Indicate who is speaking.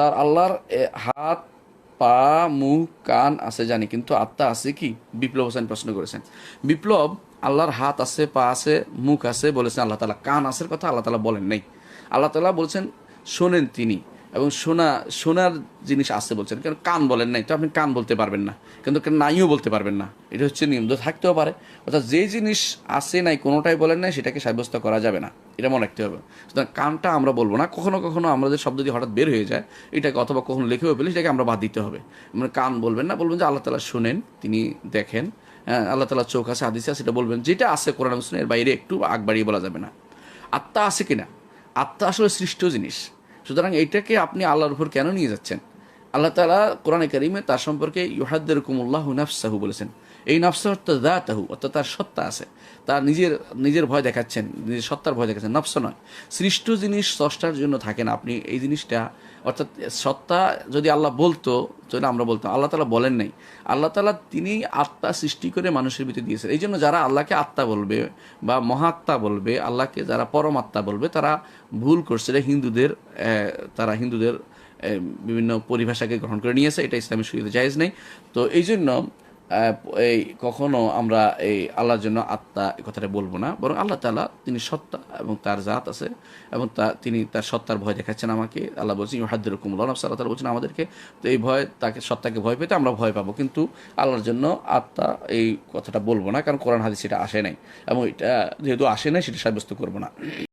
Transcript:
Speaker 1: তার আল্লাহর হাত, পা, মুখ, কান আছে জানি, কিন্তু আত্মা আছে কি? বিপ্লব হোসেন প্রশ্ন করেছেন। বিপ্লব, আল্লাহর হাত আছে, পা আছে, মুখ আছে, বলেছেন আল্লাহ তালা কান আছে কথা আল্লাহ তালা বলেন নাই। আল্লাহ তালা বলছেন, শোনেন তিনি। এবং শোনা শোনার জিনিস আছে বলছেন। কারণ কান বলেন নাই? তো আপনি কান বলতে পারবেন না। কিন্তু নাইও বলতে পারবেন না? এটা হচ্ছে নিয়ম। তো থাকতেও পারে। অর্থাৎ যে জিনিস আছে নাই, কোনোটাই বলেন নাই, সেটাকে সাব্যস্ত করা যাবে না। এটা মনে রাখতে হবে। সুতরাং কানটা আমরা বলব না। কখনো কখনো আমাদের শব্দ দিয়ে হঠাৎ বের হয়ে যায়। এটাকে অথবা কখনো লিখেও পেলে সেটাকে আমরা বাদ দিতে হবে। মানে কান বলবেন না, বলবেন যে আল্লাহ তালা শোনেন, তিনি দেখেন। হ্যাঁ আল্লাহ তালা চোখ আছে, হাদিসে আছে, সেটা বলবেন। যেটা আছে কোরআন এর বাইরে একটু আগ বাড়িয়ে বলা যাবে না। আত্মা আছে কিনা? আত্মা আসলে সৃষ্ট জিনিস। সুতরাং এইটাকে আপনি আল্লাহর উপর কেন নিয়ে যাচ্ছেন? আল্লাহ তালা কোরআনে কারিমে তার সম্পর্কে ইহাদ্দের কুমুল্লাহ নাফসাহু বলেছেন। এই নফসা অর্থাৎ দা তাহু অর্থাৎ তার সত্তা আছে। তার নিজের নিজের ভয় দেখাচ্ছেন, নিজের সত্তার ভয় দেখাচ্ছেন। নফস নয়, সৃষ্ট জিনিস স্রষ্টার জন্য থাকে না। আপনি এই জিনিসটা অর্থাৎ সত্তা যদি আল্লাহ বলতো, তাহলে আমরা বলতাম। আল্লাহ তালা বলেন নাই। আল্লাহ তালা তিনি আত্মা সৃষ্টি করে মানুষের ভিতরে দিয়েছেন। এই জন্য যারা আল্লাহকে আত্মা বলবে বা মহাত্মা বলবে, আল্লাহকে যারা পরমাত্মা বলবে, তারা ভুল করছে। এটা হিন্দুদের তারা হিন্দুদের বিভিন্ন পরিভাষাকে গ্রহণ করে নিয়েছে। এটা ইসলামী সুবিধা জায়েজ নেই। তো এই জন্য এই কখনো আমরা এই আল্লাহর জন্য আত্মা কথাটা বলব না। বরং আল্লাহ তালা তিনি সত্তা এবং তার জাত আছে এবং তা তিনি তার সত্তার ভয় দেখাচ্ছেন আমাকে। আল্লাহ বলছেন ইহাদ্দুর কুমুল্লাহ আল্লাহ তালা বলছেন আমাদেরকে, তো এই ভয় তাকে, সত্তাকে ভয় পেতে আমরা ভয় পাবো। কিন্তু আল্লাহর জন্য আত্মা এই কথাটা বলব না, কারণ কোরআন হাদিস সেটা আসে নাই এবং এটা যেহেতু আসে নাই, সেটা সাব্যস্ত করব না।